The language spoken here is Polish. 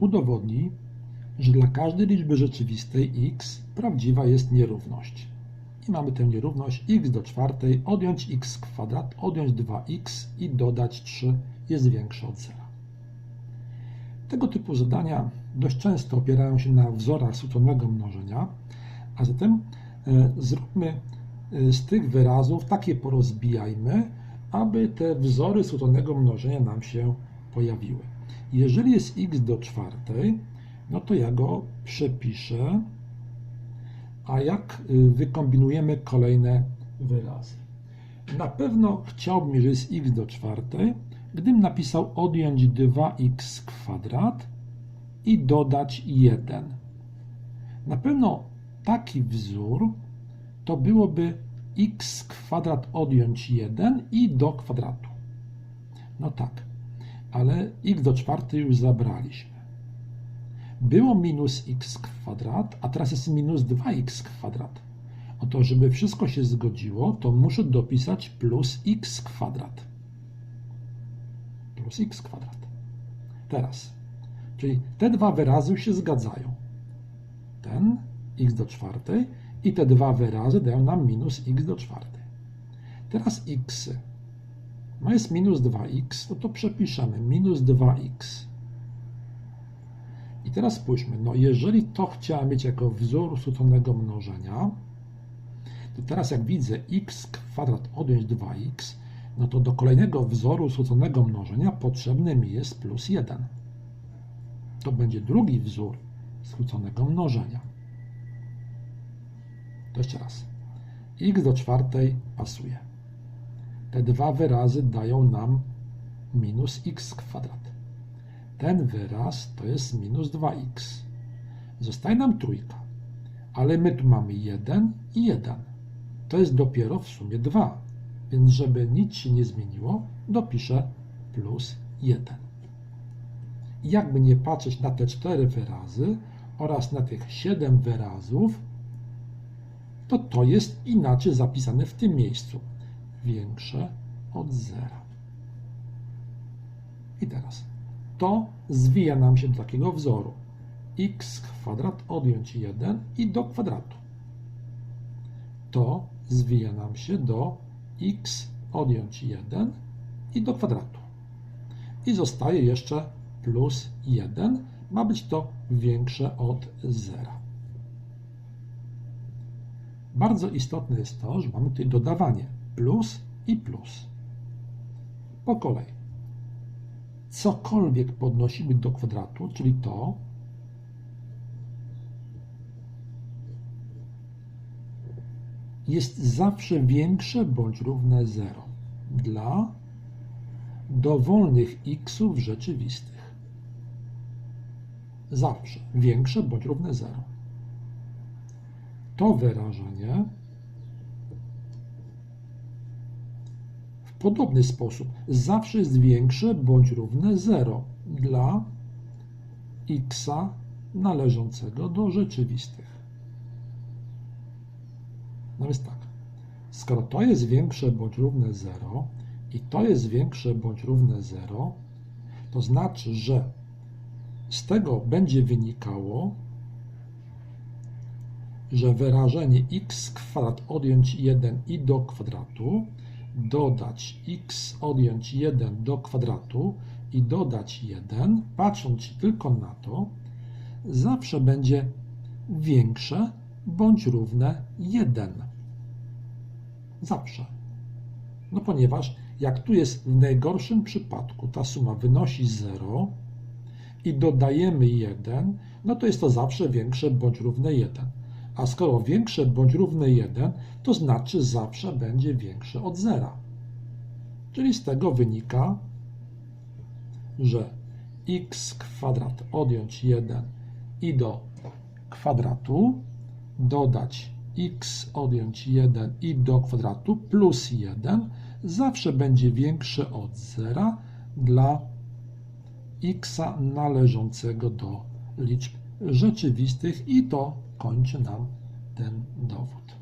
udowodnij, że dla każdej liczby rzeczywistej x prawdziwa jest nierówność. I mamy tę nierówność x do czwartej, odjąć x kwadrat, odjąć 2x i dodać 3 jest większe od zera. Tego typu zadania dość często opierają się na wzorach skróconego mnożenia, a zatem e, zróbmy e, z tych wyrazów takie porozbijajmy, aby te wzory skróconego mnożenia nam się pojawiły. Jeżeli jest x do czwartej, no to ja go przepiszę, a jak y, wykombinujemy kolejne wyrazy. Na pewno chciałbym, jeżeli jest x do czwartej, gdybym napisał odjąć 2x kwadrat i dodać 1. Na pewno taki wzór to byłoby x kwadrat odjąć 1 i do kwadratu. No tak, ale x do czwartej już zabraliśmy. Było minus x kwadrat, a teraz jest minus 2x kwadrat. Oto, żeby wszystko się zgodziło, to muszę dopisać plus x kwadrat. Plus x kwadrat. Teraz, czyli te dwa wyrazy się zgadzają. Ten x do czwartej i te dwa wyrazy dają nam minus x do czwartej. Teraz x. No jest minus 2x, no to przepiszemy minus 2x. I teraz spójrzmy, no jeżeli to chciałem mieć jako wzór skróconego mnożenia, to teraz jak widzę x kwadrat odjąć 2x, no to do kolejnego wzoru skróconego mnożenia potrzebny mi jest plus 1. To będzie drugi wzór skróconego mnożenia. To jeszcze raz. x do czwartej pasuje. Te dwa wyrazy dają nam minus x kwadrat. Ten wyraz to jest minus 2x. Zostaje nam trójka, ale my tu mamy 1 i 1. To jest dopiero w sumie 2, więc żeby nic się nie zmieniło, dopiszę plus 1. Jakby nie patrzeć na te cztery wyrazy oraz na tych 7 wyrazów, to to jest inaczej zapisane w tym miejscu. Większe od zera. I teraz to zwija nam się do takiego wzoru. x kwadrat odjąć 1 i do kwadratu. To zwija nam się do x odjąć 1 i do kwadratu. I zostaje jeszcze plus 1. Ma być to większe od 0. Bardzo istotne jest to, że mamy tutaj dodawanie plus i plus. Po kolei cokolwiek podnosimy do kwadratu, czyli to, jest zawsze większe bądź równe 0 dla dowolnych xów rzeczywistych. Zawsze większe bądź równe 0. To wyrażenie podobny sposób zawsze jest większe bądź równe 0 dla x należącego do rzeczywistych. No więc tak, skoro to jest większe bądź równe 0 i to jest większe bądź równe 0, to znaczy, że z tego będzie wynikało, że wyrażenie x kwadrat odjąć 1 i do kwadratu dodać x odjąć 1 do kwadratu i dodać 1, patrząc tylko na to, zawsze będzie większe bądź równe 1. Zawsze. No ponieważ jak tu jest w najgorszym przypadku ta suma wynosi 0 i dodajemy 1, no to jest to zawsze większe bądź równe 1. A skoro większe bądź równe 1, to znaczy zawsze będzie większe od zera. Czyli z tego wynika, że x kwadrat odjąć 1 i do kwadratu dodać x odjąć 1 i do kwadratu plus 1 zawsze będzie większe od zera dla x należącego do liczb rzeczywistych i to kończy nam ten dowód.